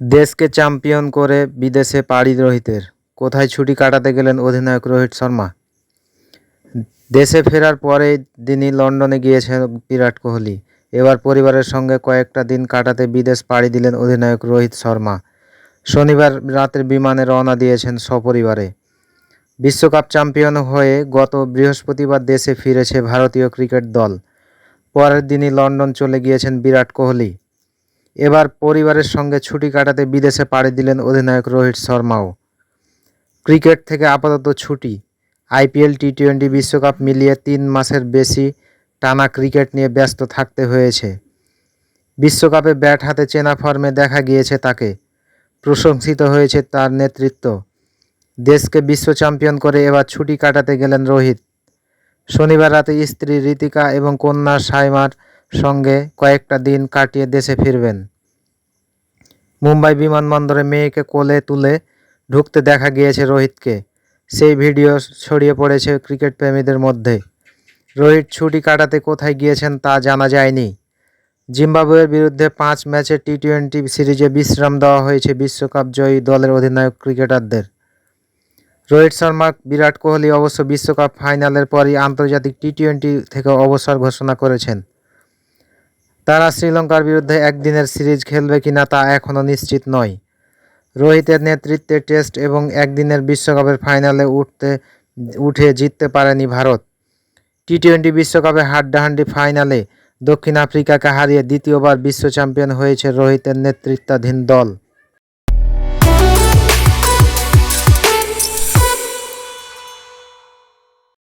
দেশকে চ্যাম্পিয়ন করে বিদেশে পাড়ি রোহিতের। কোথায় ছুটি কাটাতে গেলেন অধিনায়ক রোহিত শর্মা? দেশে ফেরার পরেই দিনই লন্ডনে গিয়েছেন বিরাট কোহলি। এবার পরিবারের সঙ্গে কয়েকটা দিন কাটাতে বিদেশ পাড়ি দিলেন অধিনায়ক রোহিত শর্মা। শনিবার রাতের বিমানে রওনা দিয়েছেন সপরিবারে। বিশ্বকাপ চ্যাম্পিয়ন হয়ে গত বৃহস্পতিবার দেশে ফিরেছে ভারতীয় ক্রিকেট দল। পরের দিনই লন্ডন চলে গিয়েছেন বিরাট কোহলি। এবার পরিবারের সঙ্গে ছুটি কাটাতে বিদেশে পাড়ি দিলেন অধিনায়ক রোহিত শর্মাও। ক্রিকেট থেকে আপাতত ছুটি। আইপিএল টি টোয়েন্টি বিশ্বকাপ মিলিয়ে তিন মাসের বেশি টানা ক্রিকেট নিয়ে ব্যস্ত থাকতে হয়েছে। বিশ্বকাপে ব্যাট হাতে চেনা ফর্মে দেখা গিয়েছে তাকে। প্রশংসিত হয়েছে তার নেতৃত্ব। দেশকে বিশ্ব চ্যাম্পিয়ন করে এবার ছুটি কাটাতে গেলেন রোহিত। শনিবার রাতে স্ত্রী ঋতিকা এবং কন্যা সাইমার সঙ্গে কয়েকটা দিন কাটিয়ে দেশে ফিরবেন। মুম্বাই বিমানবন্দরে মেয়েকে কোলে তুলে ঢুকতে দেখা গিয়েছে রোহিতকে। সেই ভিডিও ছড়িয়ে পড়েছে ক্রিকেট প্রেমীদের মধ্যে। রোহিত ছুটি কাটাতে কোথায় গিয়েছেন তা জানা যায়নি। জিম্বাবুয়ের বিরুদ্ধে পাঁচ ম্যাচের টি টোয়েন্টি সিরিজে বিশ্রাম দেওয়া হয়েছে বিশ্বকাপ জয়ী দলের অধিনায়ক ক্রিকেটারদের। রোহিত শর্মা, বিরাট কোহলি অবশ্য বিশ্বকাপ ফাইনালের পরই আন্তর্জাতিক টি টোয়েন্টি থেকে অবসর ঘোষণা করেছেন। তারা শ্রীলঙ্কার বিরুদ্ধে একদিনের সিরিজ খেলবে কিনা তা এখনও নিশ্চিত নয়। রোহিতের নেতৃত্বে টেস্ট এবং একদিনের বিশ্বকাপের ফাইনালে উঠতে, উঠে জিততে পারেনি ভারত। টি টোয়েন্টি বিশ্বকাপে হাড্ডাহাড্ডি ফাইনালে দক্ষিণ আফ্রিকাকে হারিয়ে দ্বিতীয়বার বিশ্ব চ্যাম্পিয়ন হয়েছে রোহিতের নেতৃত্বাধীন দল।